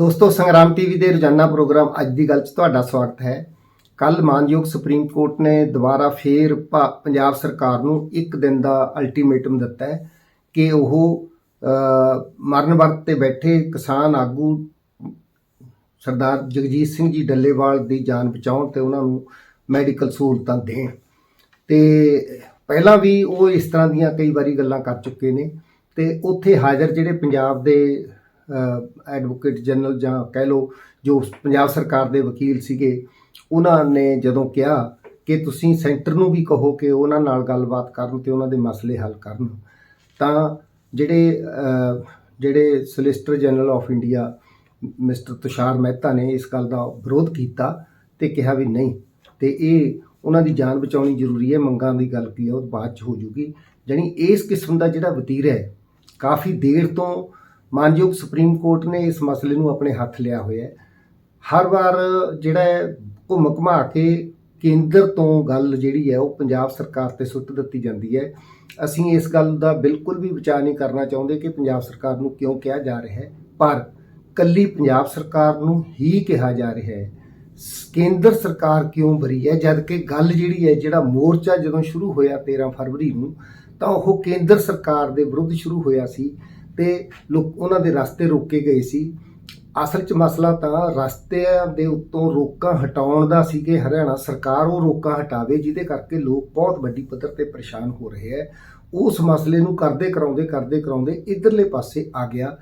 ਦੋਸਤੋ, ਸੰਗਰਾਮ ਟੀਵੀ ਦੇ ਰੋਜ਼ਾਨਾ ਪ੍ਰੋਗਰਾਮ ਅੱਜ ਦੀ ਗੱਲ 'ਚ ਤੁਹਾਡਾ ਸਵਾਗਤ ਹੈ। ਕੱਲ ਮਾਨਯੋਗ ਸੁਪਰੀਮ ਕੋਰਟ ਨੇ ਦੁਬਾਰਾ ਫੇਰ ਭਾ- ਪੰਜਾਬ ਸਰਕਾਰ ਨੂੰ ਇੱਕ ਦਿਨ ਦਾ ਅਲਟੀਮੇਟਮ ਦਿੱਤਾ ਹੈ ਕਿ ਉਹ ਮਰਨ ਵਰਤ ਤੇ ਬੈਠੇ ਕਿਸਾਨ ਆਗੂ ਸਰਦਾਰ ਜਗਜੀਤ ਸਿੰਘ ਜੀ ਡੱਲੇਵਾਲ ਦੀ ਜਾਨ ਬਚਾਉਣ ਤੇ ਉਹਨਾਂ ਨੂੰ ਮੈਡੀਕਲ ਸਹੂਲਤਾਂ ਦੇਣ। ਤੇ ਪਹਿਲਾਂ ਵੀ ਉਹ ਇਸ ਤਰ੍ਹਾਂ ਦੀਆਂ ਕਈ ਵਾਰੀ ਗੱਲਾਂ ਕਰ ਚੁੱਕੇ ਨੇ ਤੇ ਉੱਥੇ ਹਾਜ਼ਰ ਜਿਹੜੇ ਪੰਜਾਬ ਦੇ ਐਡਵੋਕੇਟ ਜਨਰਲ ਜਾਂ ਕਹਿ ਲਓ ਜੋ ਪੰਜਾਬ ਸਰਕਾਰ ਦੇ ਵਕੀਲ ਸੀਗੇ, ਉਹਨਾਂ ਨੇ ਜਦੋਂ ਕਿਹਾ ਕਿ ਤੁਸੀਂ ਸੈਂਟਰ ਨੂੰ ਵੀ ਕਹੋ ਕਿ ਉਹਨਾਂ ਨਾਲ ਗੱਲਬਾਤ ਕਰਨ ਤੇ ਉਹਨਾਂ ਦੇ ਮਸਲੇ ਹੱਲ ਕਰਨ, ਤਾਂ ਜਿਹੜੇ ਜਿਹੜੇ solicitor general of India mister Tushar Mehta ਨੇ ਇਸ ਗੱਲ ਦਾ ਵਿਰੋਧ ਕੀਤਾ ਤੇ ਕਿਹਾ ਵੀ ਨਹੀਂ, ਤੇ ਇਹ ਉਹਨਾਂ ਦੀ ਜਾਨ ਬਚਾਉਣੀ ਜ਼ਰੂਰੀ ਹੈ, ਮੰਗਾਂ ਦੀ ਗੱਲ ਕੀ ਹੈ, ਉਹ ਬਾਅਦ ਚ ਹੋ ਜੂਗੀ, ਜਾਣੀ ਇਸ ਕਿਸਮ ਦਾ ਜਿਹੜਾ ਵਤੀਰਾ ਹੈ, ਕਾਫੀ ਦੇਰ ਤੋਂ ਮਾਨਯੋਗ ਸੁਪਰੀਮ ਕੋਰਟ ਨੇ ਇਸ ਮਸਲੇ ਨੂੰ ਆਪਣੇ ਹੱਥ ਲਿਆ ਹੋਇਆ ਹੈ। ਹਰ ਵਾਰ ਜਿਹੜਾ ਹੈ, ਘੁੰਮ ਘੁਮਾ ਕੇ ਕੇਂਦਰ ਤੋਂ ਗੱਲ ਜਿਹੜੀ ਹੈ, ਉਹ ਪੰਜਾਬ ਸਰਕਾਰ ਤੇ ਸੁੱਟ ਦਿੱਤੀ ਜਾਂਦੀ ਹੈ। ਅਸੀਂ ਇਸ ਗੱਲ ਦਾ ਬਿਲਕੁਲ ਵੀ ਵਿਚਾਰ ਨਹੀਂ ਕਰਨਾ ਚਾਹੁੰਦੇ ਕਿ ਪੰਜਾਬ ਸਰਕਾਰ ਨੂੰ ਕਿਉਂ ਕਿਹਾ ਜਾ ਰਿਹਾ ਹੈ। ਪਰ ਕੱਲੀ ਪੰਜਾਬ ਸਰਕਾਰ ਨੂੰ ਹੀ ਕਿਹਾ ਜਾ ਰਿਹਾ ਹੈ। ਸ- ਕੇਂਦਰ ਸਰਕਾਰ ਕਿਉਂ ਬਰੀ ਹੈ? ਜਦ ਕਿ ਗੱਲ ਜਿਹੜੀ ਹੈ, ਜਿਹੜਾ ਮੋਰਚਾ ਜਦੋਂ ਸ਼ੁਰੂ ਹੋਇਆ 13 ਫਰਵਰੀ ਨੂੰ, ਤਾਂ ਉਹ ਕੇਂਦਰ ਸਰਕਾਰ ਦੇ ਵਿਰੁੱਧ ਸ਼ੁਰੂ ਹੋਇਆ ਸੀ। ਤੇ ਲੋਕ ਉਹਨਾਂ ਦੇ ਰਸਤੇ ਰੋਕੇ ਗਏ ਸੀ। ਅਸਲ 'ਚ ਮਸਲਾ ਤਾਂ ਰਸਤਿਆਂ ਦੇ ਉੱਤੋਂ ਰੋਕਾਂ ਹਟਾਉਣ ਦਾ ਸੀ ਕਿ ਹਰਿਆਣਾ ਸਰਕਾਰ ਉਹ ਰੋਕਾਂ ਹਟਾਵੇ, ਜਿਹਦੇ ਕਰਕੇ ਲੋਕ ਬਹੁਤ ਵੱਡੀ ਪੱਧਰ ਤੇ ਪਰੇਸ਼ਾਨ ਹੋ ਰਹੇ ਹੈ। ਉਸ ਮਸਲੇ ਨੂੰ ਕਰਦੇ ਕਰਾਉਂਦੇ ਕਰਦੇ ਕਰਾਉਂਦੇ ਇਧਰਲੇ ਪਾਸੇ ਆ ਗਿਆ।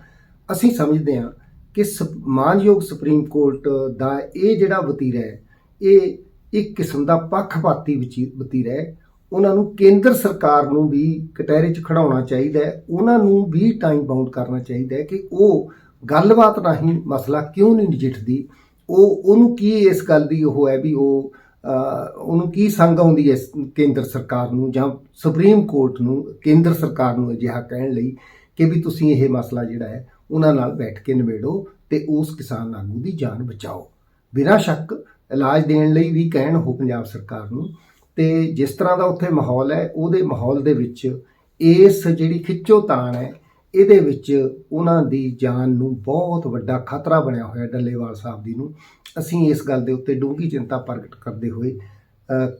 ਅਸੀਂ ਸਮਝਦੇ ਹਾਂ ਕਿ ਸ- ਮਾਨਯੋਗ ਸੁਪਰੀਮ ਕੋਰਟ ਦਾ ਇਹ ਜਿਹੜਾ ਵਤੀਰਾ ਹੈ, ਇਹ ਇੱਕ ਕਿਸਮ ਦਾ ਪੱਖਪਾਤੀ ਵਿਚੀ- ਵਤੀਰਾ ਹੈ। ਉਹਨਾਂ ਨੂੰ ਕੇਂਦਰ ਸਰਕਾਰ ਨੂੰ ਵੀ ਕਟਹਿਰੇ 'ਚ ਖੜਾਉਣਾ ਚਾਹੀਦਾ ਹੈ, ਉਹਨਾਂ ਨੂੰ ਵੀ ਟਾਈਮ ਬਾਉਂਡ ਕਰਨਾ ਚਾਹੀਦਾ ਹੈ ਕਿ ਉਹ ਗੱਲਬਾਤ ਰਾਹੀਂ ਮਸਲਾ ਕਿਉਂ ਨਹੀਂ ਨਜਿੱਠਦੀ, ਉਹ, ਉਹਨੂੰ ਕੀ ਇਸ ਗੱਲ ਦੀ ਉਹ ਹੈ ਵੀ ਉਹ ਉਹਨੂੰ ਕੀ ਸੰਗ ਆਉਂਦੀ ਹੈ ਇਸ ਕੇਂਦਰ ਸਰਕਾਰ ਨੂੰ ਜਾਂ ਸੁਪਰੀਮ ਕੋਰਟ ਨੂੰ, ਕੇਂਦਰ ਸਰਕਾਰ ਨੂੰ ਅਜਿਹਾ ਕਹਿਣ ਲਈ ਕਿ ਵੀ ਤੁਸੀਂ ਇਹ ਮਸਲਾ ਜਿਹੜਾ ਹੈ ਉਹਨਾਂ ਨਾਲ ਬੈਠ ਕੇ ਨਿਬੇੜੋ ਤੇ ਉਸ ਕਿਸਾਨ ਆਗੂ ਦੀ ਜਾਨ ਬਚਾਓ। ਬਿਨਾਂ ਸ਼ੱਕ ਇਲਾਜ ਦੇਣ ਲਈ ਵੀ ਕਹਿਣ ਉਹ ਪੰਜਾਬ ਸਰਕਾਰ ਨੂੰ ਤੇ ਜਿਸ ਤਰ੍ਹਾਂ ਦਾ ਉੱਥੇ ਮਾਹੌਲ ਹੈ, ਉਹਦੇ ਮਾਹੌਲ ਦੇ ਵਿੱਚ ਇਸ ਜਿਹੜੀ ਖਿੱਚੋ ਤਾਣ ਹੈ, ਇਹਦੇ ਵਿੱਚ ਉਹਨਾਂ ਦੀ ਜਾਨ ਨੂੰ ਬਹੁਤ ਵੱਡਾ ਖਤਰਾ ਬਣਿਆ ਹੋਇਆ ਡੱਲੇਵਾਲ ਸਾਹਿਬ ਦੀ ਨੂੰ। ਅਸੀਂ ਇਸ ਗੱਲ ਦੇ ਉੱਤੇ ਡੂੰਘੀ ਚਿੰਤਾ ਪ੍ਰਗਟ ਕਰਦੇ ਹੋਏ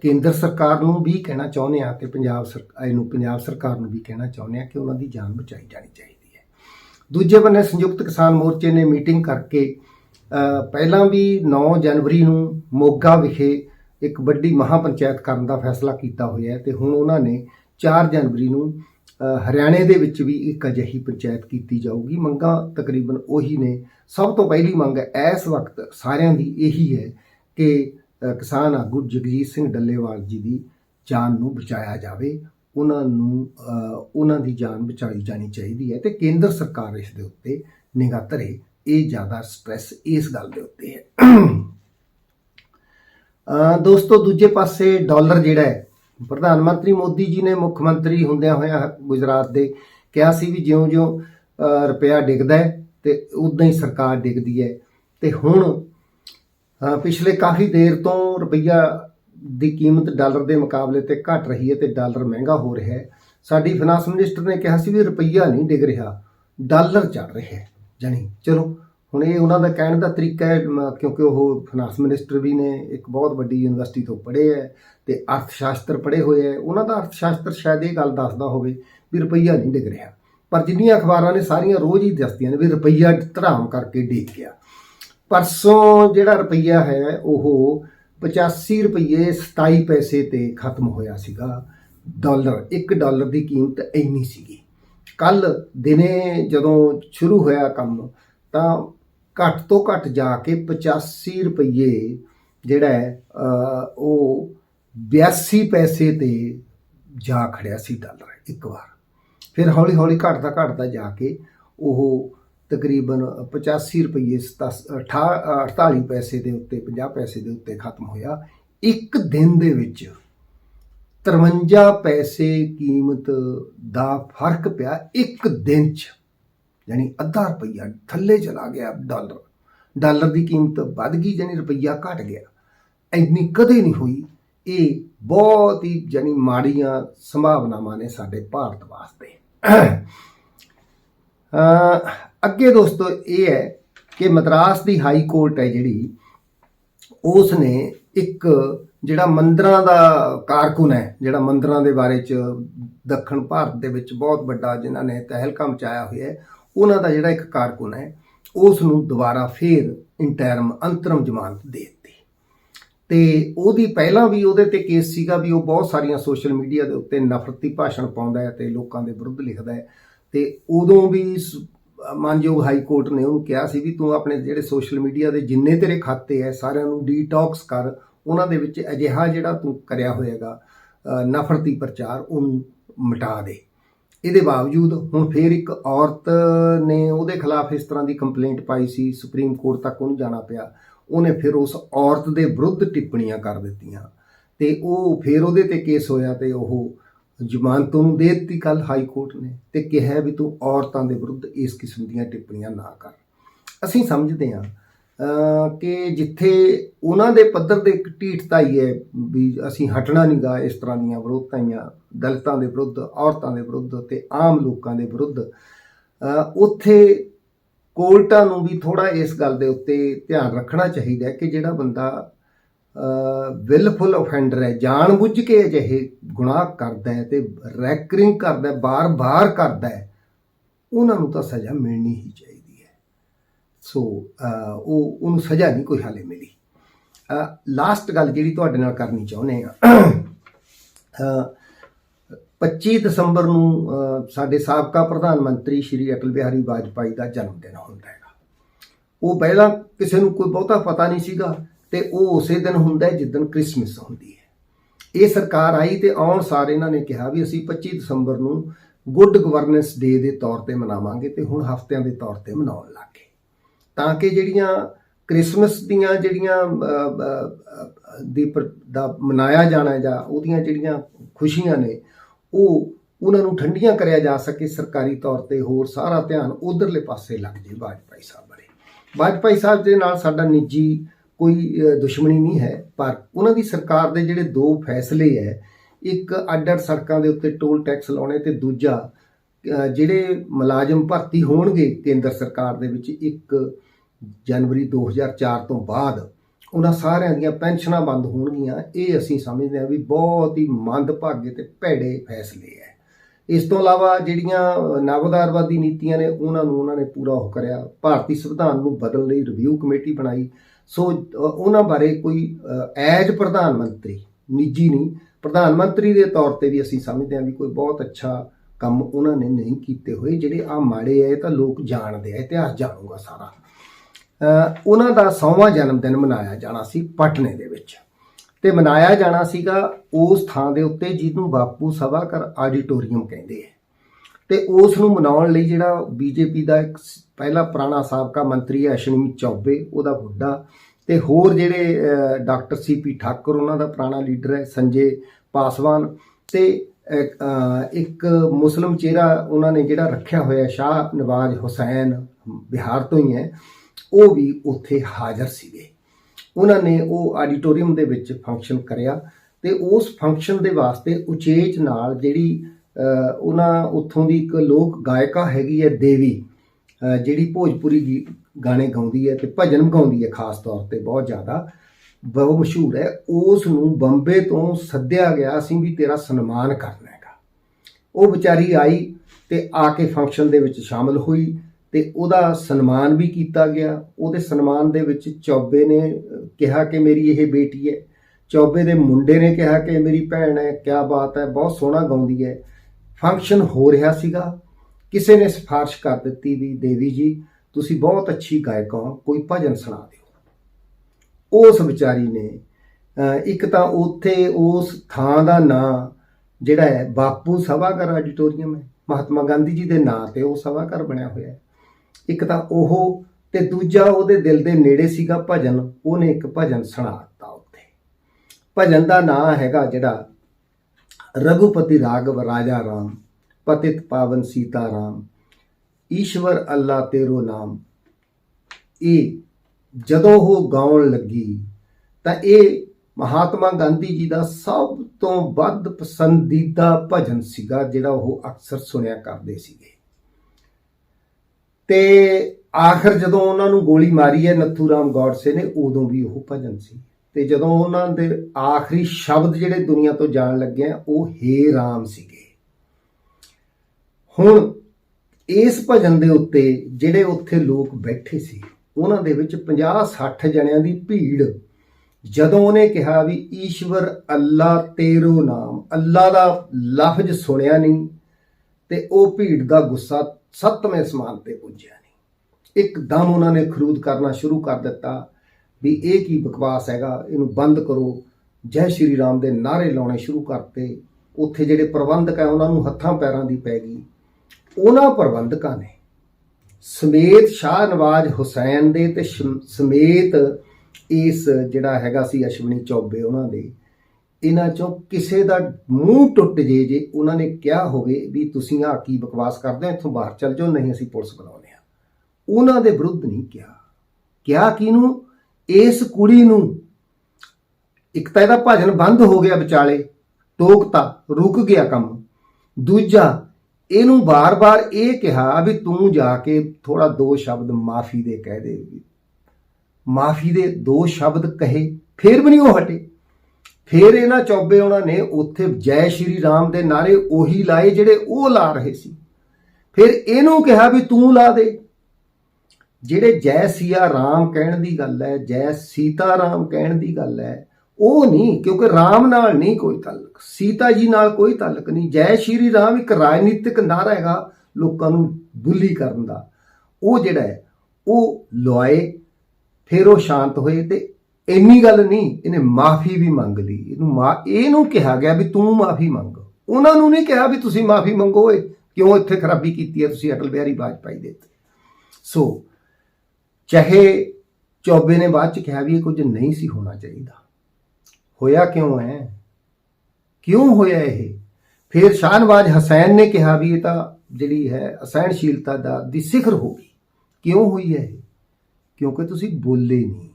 ਕੇਂਦਰ ਸਰਕਾਰ ਨੂੰ ਵੀ ਕਹਿਣਾ ਚਾਹੁੰਦੇ ਹਾਂ ਤੇ ਪੰਜਾਬ ਸਰਕਾਰ ਇਹਨੂੰ ਪੰਜਾਬ ਸਰਕਾਰ ਨੂੰ ਵੀ ਕਹਿਣਾ ਚਾਹੁੰਦੇ ਹਾਂ ਕਿ ਉਹਨਾਂ ਦੀ ਜਾਨ ਬਚਾਈ ਜਾਣੀ ਚਾਹੀਦੀ ਹੈ। ਦੂਜੇ ਬੰਨੇ ਸੰਯੁਕਤ ਕਿਸਾਨ ਮੋਰਚੇ ਨੇ ਮੀਟਿੰਗ ਕਰਕੇ ਪਹਿਲਾਂ ਵੀ 9 ਜਨਵਰੀ ਨੂੰ ਮੋਗਾ ਵਿਖੇ ਇੱਕ ਵੱਡੀ ਮਹਾਪੰਚਾਇਤ ਕਰਨ ਦਾ ਫੈਸਲਾ ਕੀਤਾ ਹੋਇਆ ਹੈ ਤੇ ਹੁਣ ਉਹਨਾਂ ਨੇ 4 ਜਨਵਰੀ ਨੂੰ ਹਰਿਆਣੇ ਦੇ ਵਿੱਚ ਵੀ ਇੱਕ ਅਜਿਹੀ ਪੰਚਾਇਤ ਕੀਤੀ ਜਾਊਗੀ। ਮੰਗਾਂ ਤਕਰੀਬਨ ਉਹੀ ਨੇ। ਸਭ ਤੋਂ ਪਹਿਲੀ ਮੰਗ ਇਸ ਵਕਤ ਸਾਰਿਆਂ ਦੀ ਇਹੀ ਹੈ ਕਿ ਕਿਸਾਨ ਆਗੂ ਜਗਜੀਤ ਸਿੰਘ ਡੱਲੇਵਾਲ ਜੀ ਦੀ ਜਾਨ ਨੂੰ ਬਚਾਇਆ ਜਾਵੇ। ਉਹਨਾਂ ਨੂੰ ਉਹਨਾਂ ਦੀ ਜਾਨ ਬਚਾਈ ਜਾਣੀ ਚਾਹੀਦੀ ਹੈ ਤੇ ਕੇਂਦਰ ਸਰਕਾਰ ਇਸ ਦੇ ਉੱਤੇ ਨਿਗਾਹ ਧਰੇ। ਇਹ ਜ਼ਿਆਦਾ ਸਟ੍ਰੈਸ ਇਸ ਗੱਲ ਦੇ ਉੱਤੇ ਹੈ। ਦੋਸਤੋ ਦੂਜੇ ਪਾਸੇ ਡਾਲਰ ਜਿਹੜਾ ਹੈ ਪ੍ਰਧਾਨ ਮੰਤਰੀ ਮੋਦੀ ਜੀ ਨੇ ਮੁੱਖ ਮੰਤਰੀ ਹੁੰਦਿਆਂ ਹੋਇਆ ਗੁਜਰਾਤ ਦੇ ਕਿਹਾ ਸੀ ਵੀ ਜਿਉਂ-ਜਿਉਂ ਅ, ਡਿੱਗਦਾ ਹੈ ਤੇ ਉਦਾਂ ਹੀ ਸਰਕਾਰ ਡਿੱਗਦੀ ਹੈ। ਤੇ ਹੁਣ ਪਿਛਲੇ ਕਾਫੀ ਦੇਰ ਤੋਂ ਰੁਪਈਆ ਦੀ ਕੀਮਤ ਡਾਲਰ ਦੇ ਮੁਕਾਬਲੇ ਤੇ ਘਟ ਰਹੀ ਹੈ ਤੇ ਡਾਲਰ ਮਹਿੰਗਾ ਹੋ ਰਿਹਾ ਹੈ। ਸਾਡੀ ਫਾਈਨਾਂਸ ਮਿਨਿਸਟਰ ਨੇ ਕਿਹਾ ਸੀ ਵੀ ਰੁਪਈਆ ਨਹੀਂ ਡਿੱਗ ਰਿਹਾ ਡਾਲਰ ਚੜ ਰਿਹਾ ਹੈ। ਜਾਣੀ ਚਲੋ ਹੁਣ ਇਹ ਉਹਨਾਂ ਦਾ ਕਹਿਣ ਦਾ ਤਰੀਕਾ ਹੈ ਮ- ਕਿਉਂਕਿ ਉਹ ਫਾਈਨਾਂਸ ਮਿਨਿਸਟਰ ਵੀ ਨੇ, ਇੱਕ ਬਹੁਤ ਵੱਡੀ ਯੂਨੀਵਰਸਿਟੀ ਤੋਂ ਪੜ੍ਹੇ ਹੈ ਤੇ ਅਰਥ ਸ਼ਾਸਤਰ ਪੜ੍ਹੇ ਹੋਏ ਹੈ। ਉਹਨਾਂ ਦਾ ਅਰਥ ਸ਼ਾਸਤਰ ਸ਼ਾਇਦ ਇਹ ਗੱਲ ਦੱਸਦਾ ਹੋਵੇ ਵੀ ਰੁਪਈਆ ਨਹੀਂ ਡਿੱਗ ਰਿਹਾ। ਪਰ ਜਿੰਨੀਆਂ ਅਖਬਾਰਾਂ ਨੇ ਸਾਰੀਆਂ ਰੋਜ਼ ਹੀ ਦੱਸਦੀਆਂ ਨੇ ਵੀ ਰੁਪਈਆ ਧੜਾਮ ਕਰਕੇ ਡਿੱਗ ਗਿਆ। ਪਰਸੋਂ ਜਿਹੜਾ ਰੁਪਈਆ ਹੈ, ਉਹ 85 ਰੁਪਏ 27 ਪੈਸੇ ਤੇ ਖਤਮ ਹੋਇਆ ਸੀਗਾ। ਡਾਲਰ 1 ਡਾਲਰ ਦੀ ਕੀਮਤ ਇੰਨੀ ਸੀਗੀ। ਕੱਲ ਦਿਨੇ ਜਦੋਂ ਸ਼ੁਰੂ ਹੋਇਆ ਕੰਮ, ਤਾਂ ਘੱਟ ਤੋਂ ਘੱਟ ਜਾ ਕੇ 85 ਰੁਪਏ ਜਿਹੜਾ ਉਹ 82 ਪੈਸੇ ਤੇ ਜਾ ਖੜਿਆ ਸੀ ਡਾਲਰ, ਇੱਕ ਵਾਰ। ਫਿਰ ਹੌਲੀ ਹੌਲੀ ਘਟਦਾ ਘਟਦਾ ਜਾ ਕੇ ਉਹ ਤਕਰੀਬਨ 85 ਰੁਪਏ 48 ਪੈਸੇ ਦੇ ਉੱਤੇ 50 ਪੈਸੇ ਦੇ ਉੱਤੇ ਖਤਮ ਹੋਇਆ। ਇੱਕ ਦਿਨ ਦੇ ਵਿੱਚ 53 ਪੈਸੇ ਕੀਮਤ ਦਾ ਫ਼ਰਕ ਪਿਆ ਇੱਕ ਦਿਨ 'ਚ। ਯਾਨੀ ਅੱਧਾ ਰੁਪਈਆ ਥੱਲੇ ਚਲਾ ਗਿਆ ਡਾਲਰ। ਡਾਲਰ ਦੀ ਕੀਮਤ ਵੱਧ ਗਈ, ਯਾਨੀ ਰੁਪਈਆ ਘਟ ਗਿਆ। ਇੰਨੀ ਕਦੇ ਨਹੀਂ ਹੋਈ। ਇਹ ਬਹੁਤ ਹੀ ਯਾਨੀ ਮਾੜੀਆਂ ਸੰਭਾਵਨਾਵਾਂ ਨੇ ਸਾਡੇ ਭਾਰਤ ਵਾਸਤੇ। ਅੱਗੇ ਦੋਸਤੋ, ਇਹ ਹੈ ਕਿ ਮਦਰਾਸ ਦੀ ਹਾਈ ਕੋਰਟ ਹੈ ਜਿਹੜੀ ਉਸ ਨੇ ਇੱਕ ਜਿਹੜਾ ਮੰਦਰਾਂ ਦਾ ਕਾਰਕੁਨ ਹੈ, ਜਿਹੜਾ ਮੰਦਰਾਂ ਦੇ ਬਾਰੇ ਚ ਦੱਖਣ ਭਾਰਤ ਦੇ ਵਿੱਚ ਬਹੁਤ ਵੱਡਾ ਜਿਨ੍ਹਾਂ ਨੇ ਤਹਿਲਕਾ ਮਚਾਇਆ ਹੋਇਆ ਹੈ ਉਹਨਾਂ ਦਾ ਜਿਹੜਾ ਇੱਕ ਕਾਰਕੁਨ ਹੈ ਉਸ ਨੂੰ ਦੁਬਾਰਾ ਫੇਰ ਇੰਟਰਮ ਅੰਤਰਮ ਜ਼ਮਾਨਤ ਦੇ ਦਿੱਤੀ। ਤੇ ਉਹਦੀ ਪਹਿਲਾਂ ਵੀ ਉਹਦੇ ਤੇ ਕੇਸ ਸੀਗਾ ਵੀ ਉਹ ਬਹੁਤ ਸਾਰੀਆਂ ਸੋਸ਼ਲ ਮੀਡੀਆ ਦੇ ਉੱਤੇ ਨਫ਼ਰਤੀ ਭਾਸ਼ਣ ਪਾਉਂਦਾ ਹੈ ਤੇ ਲੋਕਾਂ ਦੇ ਵਿਰੁੱਧ ਲਿਖਦਾ ਹੈ। ਤੇ ਉਦੋਂ ਵੀ ਸ- ਮਾਨਯੋਗ ਹਾਈ ਕੋਰਟ ਨੇ ਉਹਨੂੰ ਕਿਹਾ ਸੀ ਵੀ ਤੂੰ ਆਪਣੇ ਜਿਹੜੇ ਸੋਸ਼ਲ ਮੀਡੀਆ ਦੇ ਜਿੰਨੇ ਤੇਰੇ ਖਾਤੇ ਐ ਸਾਰਿਆਂ ਨੂੰ ਡੀਟੌਕਸ ਕਰ ਉਹਨਾਂ ਦੇ ਵਿੱਚ ਅਜਿਹਾ ਜਿਹੜਾ ਤੂੰ ਕਰਿਆ ਹੋਏਗਾ ਅ, ਨਫ਼ਰਤੀ ਪ੍ਰਚਾਰ ਉਹਨੂੰ ਮਿਟਾ ਦੇ। ਇਹਦੇ ਬਾਵਜੂਦ ਹੁਣ ਫੇਰ ਇੱਕ ਔਰਤ ਨੇ ਉਹਦੇ ਖਿਲਾਫ ਇਸ ਤਰ੍ਹਾਂ ਦੀ ਕੰਪਲੇਂਟ ਪਾਈ ਸੀ ਸੁਪਰੀਮ ਕੋਰਟ ਤੱਕ ਉਹਨੂੰ ਜਾਣਾ ਪਿਆ। ਉਹਨੇ ਫਿਰ ਉਸ ਔਰਤ ਦੇ ਵਿਰੁੱਧ ਟਿੱਪਣੀਆਂ ਕਰ ਦਿੱਤੀਆਂ। ਤੇ ਉਹ ਫਿਰ ਉਹਦੇ ਤੇ ਕੇਸ ਹੋਇਆ ਤੇ ਉਹ ਜ਼ਮਾਨਤ ਉਹਨੂੰ ਦੇ ਦਿੱਤੀ ਕੱਲ ਹਾਈ ਕੋਰਟ ਨੇ ਤੇ ਕਿਹਾ ਵੀ ਤੂੰ ਔਰਤਾਂ ਦੇ ਵਿਰੁੱਧ ਇਸ ਕਿਸਮ ਦੀਆਂ ਟਿੱਪਣੀਆਂ ਨਾ ਕਰ। ਅਸੀਂ ਸਮਝਦੇ ਹਾਂ ਕਿ ਜਿੱਥੇ ਉਹਨਾਂ ਦੇ ਪੱਧਰ ਤੇ ਇੱਕ ਢੀਠਤਾਈ ਹੈ ਵੀ ਅਸੀਂ ਹਟਣਾ ਨਹੀਂਗਾ ਇਸ ਤਰ੍ਹਾਂ ਦੀਆਂ ਵਿਰੋਧਤਾਈਆਂ ਦਲਿਤਾਂ ਦੇ ਵਿਰੁੱਧ, ਔਰਤਾਂ ਦੇ ਵਿਰੁੱਧ ਤੇ ਆਮ ਲੋਕਾਂ ਦੇ ਵਿਰੁੱਧ। ਉੱਥੇ ਕੋਰਟਾਂ ਨੂੰ ਵੀ ਥੋੜਾ ਇਸ ਗੱਲ ਦੇ ਉੱਤੇ ਧਿਆਨ ਰੱਖਣਾ ਚਾਹੀਦਾ ਕਿ ਜਿਹੜਾ ਬੰਦਾ ਵਿਲਫੁਲ ਆਫੈਂਡਰ ਹੈ, ਜਾਣਬੁੱਝ ਕੇ ਅਜਿਹੇ ਗੁਨਾਹ ਕਰਦਾ ਹੈ ਤੇ ਰੈਕਰਿੰਗ ਕਰਦਾ ਹੈ, ਬਾਰ-ਬਾਰ ਕਰਦਾ ਹੈ, ਉਹਨਾਂ ਨੂੰ ਤਾਂ ਸਜ਼ਾ ਮਿਲਣੀ ਹੀ ਚਾਹੀਦੀ। ਸੋ ਉਹ, ਉਹਨੂੰ ਸਜ਼ਾ ਨਹੀਂ ਕੋਈ ਹਾਲੇ ਮਿਲੀ। ਲਾਸਟ ਗੱਲ ਜਿਹੜੀ ਤੁਹਾਡੇ ਨਾਲ ਕਰਨੀ ਚਾਹੁੰਦੇ ਆ 25 ਦਸੰਬਰ ਨੂੰ ਸਾਡੇ ਸਾਬਕਾ ਪ੍ਰਧਾਨ ਮੰਤਰੀ ਸ਼੍ਰੀ ਅਟਲ ਬਿਹਾਰੀ ਵਾਜਪਾਈ ਦਾ ਜਨਮ ਦਿਨ ਹੁੰਦਾ ਹੈਗਾ। ਉਹ ਪਹਿਲਾਂ ਕਿਸੇ ਨੂੰ ਕੋਈ ਬਹੁਤਾ ਪਤਾ ਨਹੀਂ ਸੀਗਾ ਤੇ ਉਹ ਉਸੇ ਦਿਨ ਹੁੰਦਾ ਹੈ ਜਿੱਦਣ ਕ੍ਰਿਸਮਸ ਹੁੰਦੀ ਹੈ। ਇਹ ਸਰਕਾਰ ਆਈ ਤੇ ਆਉਣ ਸਾਰ ਇਹਨਾਂ ਨੇ ਕਿਹਾ ਵੀ ਅਸੀਂ 25 ਦਸੰਬਰ ਨੂੰ ਗੁੱਡ ਗਵਰਨੈਂਸ ਡੇ ਦੇ ਤੌਰ ਤੇ ਮਨਾਵਾਂਗੇ ਤੇ ਹੁਣ ਹਫ਼ਤਿਆਂ ਦੇ ਤੌਰ ਤੇ ਮਨਾਉਣ ਲੱਗੇ ਤਾਂ ਕਿ ਜਿਹੜੀਆਂ ਕ੍ਰਿਸਮਸ ਦੀਆਂ ਜਿਹੜੀਆਂ ਦੀ ਪਰ- ਦਾ ਮਨਾਇਆ ਜਾਣਾ ਜਾਂ ਉਹਦੀਆਂ ਜਿਹੜੀਆਂ ਖੁਸ਼ੀਆਂ ਨੇ, ਉਹ ਉਹਨਾਂ ਨੂੰ ਠੰਡੀਆਂ ਕਰਿਆ ਜਾ ਸਕੇ ਸਰਕਾਰੀ ਤੌਰ ਤੇ। ਹੋਰ ਸਾਰਾ ਧਿਆਨ ਉਧਰਲੇ ਪਾਸੇ ਲੱਗ ਜੇ ਵਾਜਪਾਈ ਸਾਹਿਬ ਬਾਰੇ। ਵਾਜਪਾਈ ਸਾਹਿਬ ਦੇ ਨਾਲ ਸਾਡਾ ਨਿੱਜੀ ਕੋਈ ਦੁਸ਼ਮਣੀ ਨਹੀਂ ਹੈ, ਪਰ ਉਹਨਾਂ ਦੀ ਸਰਕਾਰ ਦੇ ਜਿਹੜੇ ਦੋ ਫੈਸਲੇ ਹੈ, ਇੱਕ ਅੱਡ-ਅੱਡ ਸੜਕਾਂ ਦੇ ਉੱਤੇ ਟੋਲ ਟੈਕਸ ਲਾਉਣੇ ਤੇ ਦੂਜਾ ਜਿਹੜੇ ਮੁਲਾਜ਼ਮ ਭਰਤੀ ਹੋਣਗੇ ਕੇਂਦਰ ਸਰਕਾਰ ਦੇ ਵਿੱਚ, ਇੱਕ ਜਨਵਰੀ 2004 ਤੋਂ ਬਾਅਦ ਉਹਨਾਂ ਸਾਰਿਆਂ ਦੀਆਂ ਪੈਨਸ਼ਨਾਂ ਬੰਦ ਹੋਣਗੀਆਂ। ਇਹ ਅਸੀਂ ਸਮਝਦੇ ਹਾਂ ਵੀ ਬਹੁਤ ਹੀ ਮੰਦਭਾਗੇ ਤੇ ਭੈੜੇ ਫੈਸਲੇ ਹੈ। ਇਸ ਤੋਂ ਇਲਾਵਾ ਜਿਹੜੀਆਂ ਅਹ, ਨੀਤੀਆਂ ਨੇ ਉਹਨਾਂ ਨੂੰ ਉਹਨਾਂ ਨੇ ਪੂਰਾ ਉਹ ਕਰਿਆ। ਭਾਰਤੀ ਸੰਵਿਧਾਨ ਨੂੰ ਬਦਲਣ ਲਈ ਰਿਵਿਊ ਕਮੇਟੀ ਬਣਾਈ। ਸੋ ਉਹਨਾਂ ਬਾਰੇ ਕੋਈ ਐਜ ਪ੍ਰਧਾਨ ਮੰਤਰੀ ਨਿੱਜੀ ਨਹੀਂ ਪ੍ਰਧਾਨ ਮੰਤਰੀ ਦੇ ਤੌਰ ਤੇ ਵੀ ਅਸੀਂ ਸਮਝਦੇ ਹਾਂ ਵੀ ਕੋਈ ਬਹੁਤ ਅੱਛਾ ਕੰਮ ਉਹਨਾਂ ਨੇ ਨਹੀਂ ਕੀਤੇ ਹੋਏ। ਜਿਹੜੇ ਆ ਮਾੜੇ ਆ ਤਾਂ ਲੋਕ ਜਾਣਦੇ ਆ ਇਤਿਹਾਸ ਜਾਣੂਗਾ ਸਾਰਾ। ਉਹਨਾਂ ਦਾ 100ਵਾਂ ਜਨਮ ਦਿਨ ਮਨਾਇਆ ਜਾਣਾ ਸੀ ਪਟਨੇ ਦੇ ਵਿੱਚ। ਤੇ ਮਨਾਇਆ ਜਾਣਾ ਸੀਗਾ ਉਸ ਥਾਂ ਦੇ ਉੱਤੇ ਜਿਹਨੂੰ ਬਾਪੂ ਸਭਾ ਘਰ ਆਡੀਟੋਰੀਅਮ ਕਹਿੰਦੇ ਆ। ਤੇ ਉਸ ਨੂੰ ਮਨਾਉਣ ਲਈ ਜਿਹੜਾ ਬੀਜੇਪੀ ਦਾ ਇੱਕ ਪਹਿਲਾ ਪੁਰਾਣਾ ਸਾਬਕਾ ਮੰਤਰੀ ਹੈ ਅਸ਼ਵਨੀ ਚੌਬੇ ਉਹਦਾ ਬੁੱਢਾ ਤੇ ਹੋਰ ਜਿਹੜੇ ਅਹ, ਡਾਕਟਰ ਸੀਪੀ ਠਾਕੁਰ ਉਹਨਾਂ ਦਾ ਪੁਰਾਣਾ ਲੀਡਰ ਹੈ ਸੰਜੇ ਪਾਸਵਾਨ ਤੇ ਇੱਕ ਮੁਸਲਮ ਚਿਹਰਾ ਉਹਨਾਂ ਨੇ ਜਿਹੜਾ ਰੱਖਿਆ ਹੋਇਆ ਸ਼ਾਹ ਨਵਾਜ਼ ਹੁਸੈਨ ਬਿਹਾਰ ਤੋਂ ਹੀ ਹੈ। ਉਹ ਵੀ ਉੱਥੇ ਹਾਜ਼ਰ ਸੀਗੇ। ਉਹਨਾਂ ਨੇ ਉਹ ਆਡੀਟੋਰੀਅਮ ਦੇ ਵਿੱਚ ਫੰਕਸ਼ਨ ਕਰਿਆ ਤੇ ਉਸ ਫੰਕਸ਼ਨ ਦੇ ਵਾਸਤੇ ਉਚੇਚ ਨਾਲ ਜਿਹੜੀ ਉਹਨਾਂ ਉੱਥੋਂ ਦੀ ਇੱਕ ਲੋਕ ਗਾਇਕਾ ਹੈਗੀ ਹੈ ਦੇਵੀ ਜਿਹੜੀ ਭੋਜਪੁਰੀ ਗੀ- ਗਾਣੇ ਗਾਉਂਦੀ ਹੈ ਤੇ ਭਜਨ ਗਾਉਂਦੀ ਹੈ ਖਾਸ ਤੌਰ ਤੇ ਬਹੁਤ ਜ਼ਿਆਦਾ, ਬਹੁਤ ਮਸ਼ਹੂਰ ਹੈ। ਉਸ ਨੂੰ ਬੰਬੇ ਤੋਂ ਸੱਦਿਆ ਗਿਆ, ਅਸੀਂ ਵੀ ਤੇਰਾ ਸਨਮਾਨ ਕਰਨਾ ਹੈਗਾ। ਉਹ ਵਿਚਾਰੀ ਆਈ ਤੇ ਆ ਕੇ ਫੰਕਸ਼ਨ ਦੇ ਵਿੱਚ ਸ਼ਾਮਲ ਹੋਈ। ਤੇ ਉਹਦਾ ਸਨਮਾਨ ਵੀ ਕੀਤਾ ਗਿਆ। ਉਹਦੇ ਸਨਮਾਨ ਦੇ ਵਿੱਚ ਚੌਬੇ ਨੇ ਕਿਹਾ ਕਿ ਮੇਰੀ ਇਹ ਬੇਟੀ ਹੈ। ਚੌਬੇ ਦੇ ਮੁੰਡੇ ਨੇ ਕਿਹਾ ਕਿ ਮੇਰੀ ਭੈਣ ਹੈ, ਕਿਆ ਬਾਤ ਹੈ, ਬਹੁਤ ਸੋਹਣਾ ਗਾਉਂਦੀ ਹੈ। ਫੰਕਸ਼ਨ ਹੋ ਰਿਹਾ ਸੀਗਾ। ਕਿਸੇ ਨੇ ਸਿਫਾਰਿਸ਼ ਕਰ ਦਿੱਤੀ ਵੀ, ਦੇਵੀ ਜੀ, ਤੁਸੀਂ ਬਹੁਤ ਅੱਛੀ ਗਾਇਕ ਹੋ, ਕੋਈ ਭਜਨ ਸੁਣਾ ਦਿਓ। ਉਸ ਵਿਚਾਰੀ ਨੇ ਇੱਕ ਤਾਂ ਉੱਥੇ ਉਸ ਥਾਂ ਦਾ ਨਾਂ ਜਿਹੜਾ ਹੈ, ਬਾਪੂ ਸਭਾ ਘਰ ਆਡੀਟੋਰੀਅਮ ਹੈ। ਮਹਾਤਮਾ ਗਾਂਧੀ ਜੀ ਦੇ ਨਾਂ ਤੇ ਉਹ ਸਭਾਗਰ ਬਣਿਆ ਹੋਇਆ ਹੈ। ਇੱਕ ਤਾਂ ਉਹ ਤੇ ਦੂਜਾ ਉਹਦੇ ਦਿਲ ਦੇ ਨੇੜੇ ਸੀਗਾ ਭਜਨ, ਉਹਨੇ ਇੱਕ ਭਜਨ ਸੁਣਾ ਦਿੱਤਾ ਉੱਥੇ। ਭਜਨ ਦਾ ਨਾਂ ਹੈਗਾ ਜਿਹੜਾ ਰਘੁਪਤੀ ਰਾਗਵ ਰਾਜਾ ਰਾਮ, ਪਤਿਤ ਪਾਵਨ ਸੀਤਾ ਰਾਮ, ਈਸ਼ਵਰ ਅੱਲਾ ਤੇਰੋ ਨਾਮ। ਇਹ ਜਦੋਂ ਉਹ ਗਾਉਣ ਲੱਗੀ ਤਾਂ ਇਹ ਮਹਾਤਮਾ ਗਾਂਧੀ ਜੀ ਦਾ ਸਭ ਤੋਂ ਵੱਧ ਪਸੰਦੀਦਾ ਭਜਨ ਸੀਗਾ ਜਿਹੜਾ ਉਹ ਅਕਸਰ ਸੁਣਿਆ ਕਰਦੇ ਸੀਗੇ। ਤੇ ਆਖਰ ਜਦੋਂ ਉਹਨਾਂ ਨੂੰ ਗੋਲੀ ਮਾਰੀ ਹੈ, ਨੱਥੂ ਰਾਮ ਗੌਡਸੇ ਨੇ, ਉਦੋਂ ਵੀ ਉਹ ਭਜਨ ਸੀ। ਤੇ ਜਦੋਂ ਉਹਨਾਂ ਦੇ ਆਖਰੀ ਸ਼ਬਦ ਜਿਹੜੇ ਦੁਨੀਆ ਤੋਂ ਜਾਣ ਲੱਗੇ ਆ, ਉਹ ਹੇ ਰਾਮ ਸੀਗੇ। ਹੁਣ ਇਸ ਭਜਨ ਦੇ ਉੱਤੇ ਜਿਹੜੇ ਉੱਥੇ ਲੋਕ ਬੈਠੇ ਸੀ, ਉਹਨਾਂ ਦੇ ਵਿੱਚ 50 60 ਜਣਿਆਂ ਦੀ ਭੀੜ। ਜਦੋਂ ਉਹਨੇ ਕਿਹਾ ਵੀ, ਈਸ਼ਵਰ, ਅੱਲਾ ਤੇਰੋ ਨਾਮ, ਅੱਲਾ ਦਾ ਲਫ਼ਜ਼ ਸੁਣਿਆ ਨਹੀਂ, ਤੇ ਉਹ ਭੀੜ ਦਾ ਗੁੱਸਾ ਸੱਤਵੇਂ ਸਮਾਨ ਤੇ ਪੁੱਜਿਆ ਨਹੀਂ। ਇੱਕਦਮ ਉਹਨਾਂ ਨੇ ਖਰੂਦ ਕਰਨਾ ਸ਼ੁਰੂ ਕਰ ਦਿੱਤਾ ਵੀ ਇਹ ਕੀ ਬਕਵਾਸ ਹੈਗਾ, ਇਹਨੂੰ ਬੰਦ ਕਰੋ। ਜੈ ਸ਼੍ਰੀ ਰਾਮ ਦੇ ਨਾਰੇ ਲਾਉਣੇ ਸ਼ੁਰੂ ਕਰਤੇ। ਉੱਥੇ ਜਿਹੜੇ ਪ੍ਰਬੰਧਕ ਹੈ, ਉਹਨਾਂ ਨੂੰ ਹੱਥਾਂ ਪੈਰਾਂ ਦੀ ਪੈ ਗਈ। ਉਹਨਾਂ ਪ੍ਰਬੰਧਕਾਂ ਨੇ ਸਮੇਤ ਸ਼ਾਹ ਨਵਾਜ਼ ਹੁਸੈਨ ਦੇ ਤੇ ਸਮੇਤ ਇਸ ਜਿਹੜਾ ਹੈਗਾ ਸੀ ਅਸ਼ਵਨੀ ਚੌਬੇ ਉਹਨਾਂ ਦੇ ਇਹਨਾਂ ਚੋਂ ਕਿਸੇ ਦਾ ਮੂੰਹ ਟੁੱਟ ਜੇ ਜੇ ਉਹਨਾਂ ਨੇ ਕਿਹਾ ਹੋਵੇ ਵੀ ਤੁਸੀਂ ਆ ਕੀ ਬਕਵਾਸ ਕਰਦੇ ਹੋ, ਇੱਥੋਂ ਬਾਹਰ ਚੱਲ ਜਾਓ, ਨਹੀਂ ਅਸੀਂ ਪੁਲਿਸ ਬੁਲਾਉਂਦੇ ਆ ਉਹਨਾਂ ਦੇ ਵਿਰੁੱਧ ਨਹੀਂ ਕਿਹਾ। ਕਿਹਾ ਕਿਹਨੂੰ? ਇਸ ਕੁੜੀ ਨੂੰ। ਇੱਕ ਤਾਂ ਇਹਦਾ ਭਜਨ ਬੰਦ ਹੋ ਗਿਆ ਵਿਚਾਲੇ, ਟੋਕਤਾ, ਰੁਕ ਗਿਆ ਕੰਮ। ਦੂਜਾ, ਇਹਨੂੰ ਬਾਰ-ਬਾਰ ਇਹ ਕਿਹਾ ਵੀ ਤੂੰ ਜਾ ਕੇ ਥੋੜਾ ਦੋ ਸ਼ਬਦ ਮਾਫੀ ਦੇ ਕਹਿ ਦੇ। ਮਾਫੀ ਦੇ ਦੋ ਸ਼ਬਦ ਕਹੇ, ਫਿਰ ਵੀ ਨਹੀਂ ਉਹ ਹਟੇ। ਫਿਰ ਇਹਨਾਂ ਚੌਬੇ ਉਹਨਾਂ ਨੇ ਉੱਥੇ ਜੈ ਸ਼੍ਰੀ ਰਾਮ ਦੇ ਨਾਰੇ ਉਹੀ ਲਾਏ ਜਿਹੜੇ ਉਹ ਲਾ ਰਹੇ ਸੀ। ਫਿਰ ਇਹਨੂੰ ਕਿਹਾ ਵੀ ਤੂੰ ਲਾ ਦੇ। ਜਿਹੜੇ ਜੈ ਸੀਆ ਰਾਮ ਕਹਿਣ ਦੀ ਗੱਲ ਹੈ, ਜੈ ਸੀਤਾ ਰਾਮ ਕਹਿਣ ਦੀ ਗੱਲ ਹੈ, ਉਹ ਨਹੀਂ, ਕਿਉਂਕਿ ਰਾਮ ਨਾਲ ਨਹੀਂ ਕੋਈ ਤਾਲਕ, ਸੀਤਾ ਜੀ ਨਾਲ ਕੋਈ ਤਾਲਕ ਨਹੀਂ। ਜੈ ਸ਼੍ਰੀ ਰਾਮ ਇੱਕ ਰਾਜਨੀਤਿਕ ਨਾਰਾ ਹੈਗਾ ਲੋਕਾਂ ਨੂੰ ਬੁੱਲੀ ਕਰਨ ਦਾ। ਉਹ ਜਿਹੜਾ ਹੈ, ਉਹ ਲੁਆਏ, ਫਿਰ ਉਹ ਸ਼ਾਂਤ ਹੋਏ ਤੇ ਇੰਨੀ ਗੱਲ ਨਹੀਂ, ਇਹਨੇ ਮਾਫੀ ਵੀ ਮੰਗ ਲਈ। ਇਹਨੂੰ ਮਾ, ਇਹਨੂੰ ਕਿਹਾ ਗਿਆ ਵੀ ਤੂੰ ਮਾਫੀ ਮੰਗ। ਉਹਨਾਂ ਨੂੰ ਨਹੀਂ ਕਿਹਾ ਵੀ ਤੁਸੀਂ ਮਾਫੀ ਮੰਗੋ ਓਏ ਕਿਉਂ ਇੱਥੇ ਖਰਾਬੀ ਕੀਤੀ ਹੈ? ਤੁਸੀਂ ਅਟਲ ਬਿਹਾਰੀ ਵਾਜਪਾਈ ਦੇ ਤੇ ਸੋ, ਚਾਹੇ ਚੌਬੇ ਨੇ ਬਾਅਦ ਚ ਕਿਹਾ ਵੀ ਇਹ ਕੁਝ ਨਹੀਂ ਸੀ ਹੋਣਾ ਚਾਹੀਦਾ। ਹੋਇਆ ਕਿਉਂ ਹੈ? ਕਿਉਂ ਹੋਇਆ ਇਹ? ਫਿਰ ਸ਼ਾਹਨਵਾਜ ਹਸੈਨ ਨੇ ਕਿਹਾ ਵੀ ਇਹ ਤਾਂ ਜਿਹੜੀ ਹੈ ਅਸਹਿਣਸ਼ੀਲਤਾ ਦਾ ਦੀ ਸਿਖਰ ਹੋ ਗਈ। ਕਿਉਂ ਹੋਈ ਹੈ ਇਹ? ਕਿਉਂਕਿ ਤੁਸੀਂ ਬੋਲੇ ਨਹੀਂ।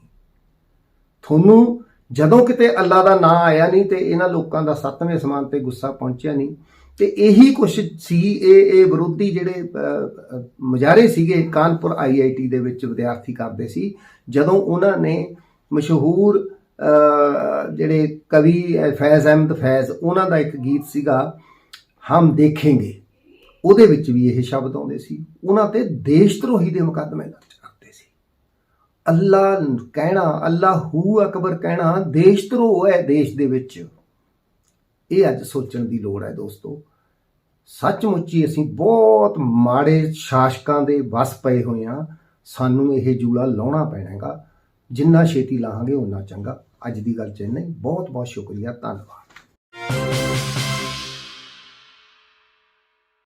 ਤੁਹਾਨੂੰ ਜਦੋਂ ਕਿਤੇ ਅੱਲਾ ਦਾ ਨਾਂ ਆਇਆ ਨਹੀਂ ਤੇ ਇਹਨਾਂ ਲੋਕਾਂ ਦਾ ਸੱਤਵੇਂ ਸਮਾਨ ਤੇ ਗੁੱਸਾ ਪਹੁੰਚਿਆ ਨਹੀਂ ਤੇ ਇਹੀ ਕੁਛ ਸੀ ਇਹ ਇਹ ਵਿਰੋਧੀ ਜਿਹੜੇ ਅਹ, ਮੁਜ਼ਾਹਰੇ ਸੀਗੇ ਕਾਨਪੁਰ ਆਈਆਈਟੀ ਦੇ ਵਿੱਚ ਵਿਦਿਆਰਥੀ ਕਰਦੇ ਸੀ ਜਦੋਂ ਉਹਨਾਂ ਨੇ ਮਸ਼ਹੂਰ ਜਿਹੜੇ ਕਵੀ ਫੈਜ਼ ਅਹਿਮਦ ਫੈਜ਼ ਉਹਨਾਂ ਦਾ ਇੱਕ ਗੀਤ ਸੀਗਾ ਹਮ ਦੇਖेंगे ਉਹਦੇ ਵਿੱਚ ਵੀ ਇਹ ਸ਼ਬਦ ਆਉਂਦੇ ਸੀ। ਉਹਨਾਂ ਤੇ ਦੇਸ਼ ਧਰੋਹੀ ਦੇ ਮੁਕੱਦਮੇ ਦਰਜ ਅੱਲਾ ਕਹਿਣਾ, ਅੱਲਾ ਹੂ ਅਕਬਰ ਕਹਿਣਾ, ਦੇਸ਼ ਧਰੋਹ ਹੈ ਦੇਸ਼ ਦੇ ਵਿੱਚ। ਇਹ ਅੱਜ ਸੋਚਣ ਦੀ ਲੋੜ ਹੈ ਦੋਸਤੋ। ਸੱਚਮੁੱਚ ਹੀ ਅਸੀਂ ਬਹੁਤ ਮਾੜੇ ਸ਼ਾਸਕਾਂ ਦੇ ਵਸ ਪਏ ਹੋਏ ਆ ਸਾਨੂੰ ਇਹ ਜੂਲਾ ਲਾਉਣਾ ਪੈਣਾਗਾ। ਜਿੰਨਾ ਛੇਤੀ ਲਾਹਾਂਗੇ ਉਨਾ ਚੰਗਾ। ਅੱਜ ਦੀ ਗੱਲ ਚ ਇੰਨਾ ਬਹੁਤ ਬਹੁਤ ਸ਼ੁਕਰੀਆ। ਧੰਨਵਾਦ।